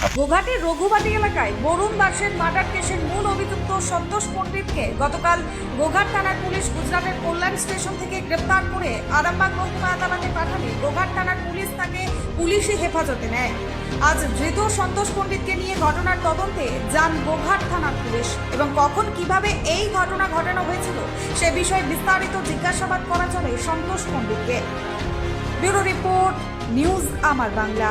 গোঘাটের রঘুবাটি এলাকায় বরুণ দাসের মার্ডার কেসের মূল অভিযুক্ত সন্তোষ পণ্ডিতকে গতকাল গোঘাট থানার পুলিশ গুজরাটের কল্যাণ স্টেশন থেকে গ্রেপ্তার করে আরামবাগ মহকুমা আদালতে পাঠালে গোঘাট থানার পুলিশ তাকে পুলিশি হেফাজতে নেয়। আজ ধৃত সন্তোষ পণ্ডিতকে নিয়ে ঘটনার তদন্তে যান গোঘাট থানার পুলিশ এবং কখন কীভাবে এই ঘটনা ঘটানো হয়েছিল সে বিষয়ে বিস্তারিত জিজ্ঞাসাবাদ করা চলে সন্তোষ পণ্ডিতকে। Bureau report, news Amar Bangla.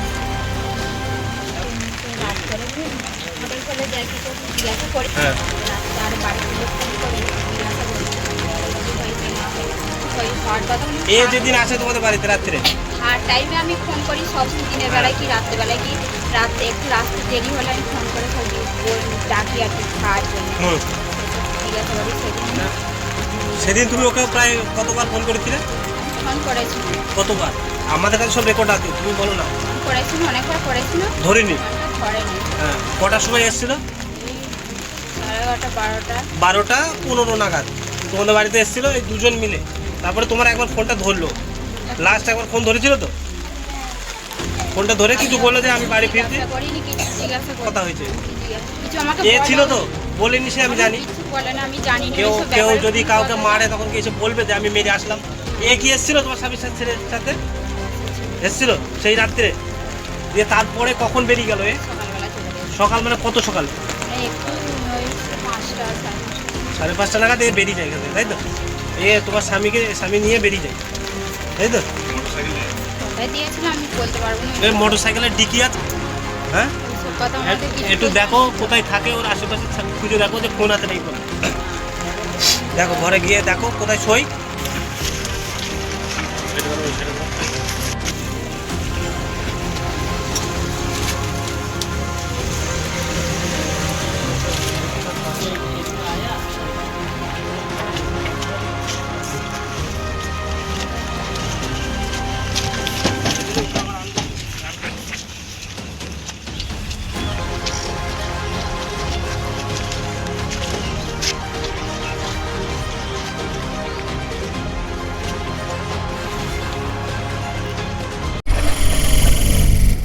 যেদিন আসে তোমাদের বাড়িতে রাত্রে? আর টাইমে আমি ফোন করি সব দিনের বেলায় কি রাত্রেবেলায় কি? একটু রাত্রে দেরি হলে আমি ফোন করে হ্যাঁ। সেদিন তুমি ওকে প্রায় কতবার ফোন করেছিলে? কতবার? আমাদের কাছে সব রেকর্ড আছে তুমি বলো না। করেছি অনেকবার করেছি না। ধরিনি। হ্যাঁ কটার সময় এসেছিল? বারোটা পনেরো নাগাদ। তোমাদের বাড়িতে এসেছিল এই দুজন মিলে। তারপরে তোমার একবার ফোনটা ধরলো। লাস্ট একবার ফোন ধরেছিল তো? ফোনটা ধরে কিছু বলল যে আমি বাড়ি ফিরছি। করি কথা হয়েছে। এ ছিল তো? বলেনি। সে আমি জানি। কেউ কেউ যদি কাউকে মারে তখন কি এসে বলবে যে আমি মেরে আসলাম। এ কি এসেছিল তোমার স্বামীর সাথে সাথে? এসেছিল? সেই রাত্রে? দিয়ে তারপরে কখন বেরিয়ে গেল এ? সকাল মানে কত সকাল? সাড়ে পাঁচটা। নাগাদ এ বেরিয়ে যায় এখান থেকে, তাই তো? এ তোমার স্বামীকে স্বামী নিয়ে বেরিয়ে যায় তাই তো? কোথায় দিয়েছিল আমি বলতে পারব না। এ মোটর সাইকেলের ডিকি আছে? হ্যাঁ? একটু দেখো কোথায় থাকে ওর আশেপাশে খুঁজে দেখো যে ফোন হাতে নেই। দেখো ঘরে গিয়ে দেখো কোথায় সই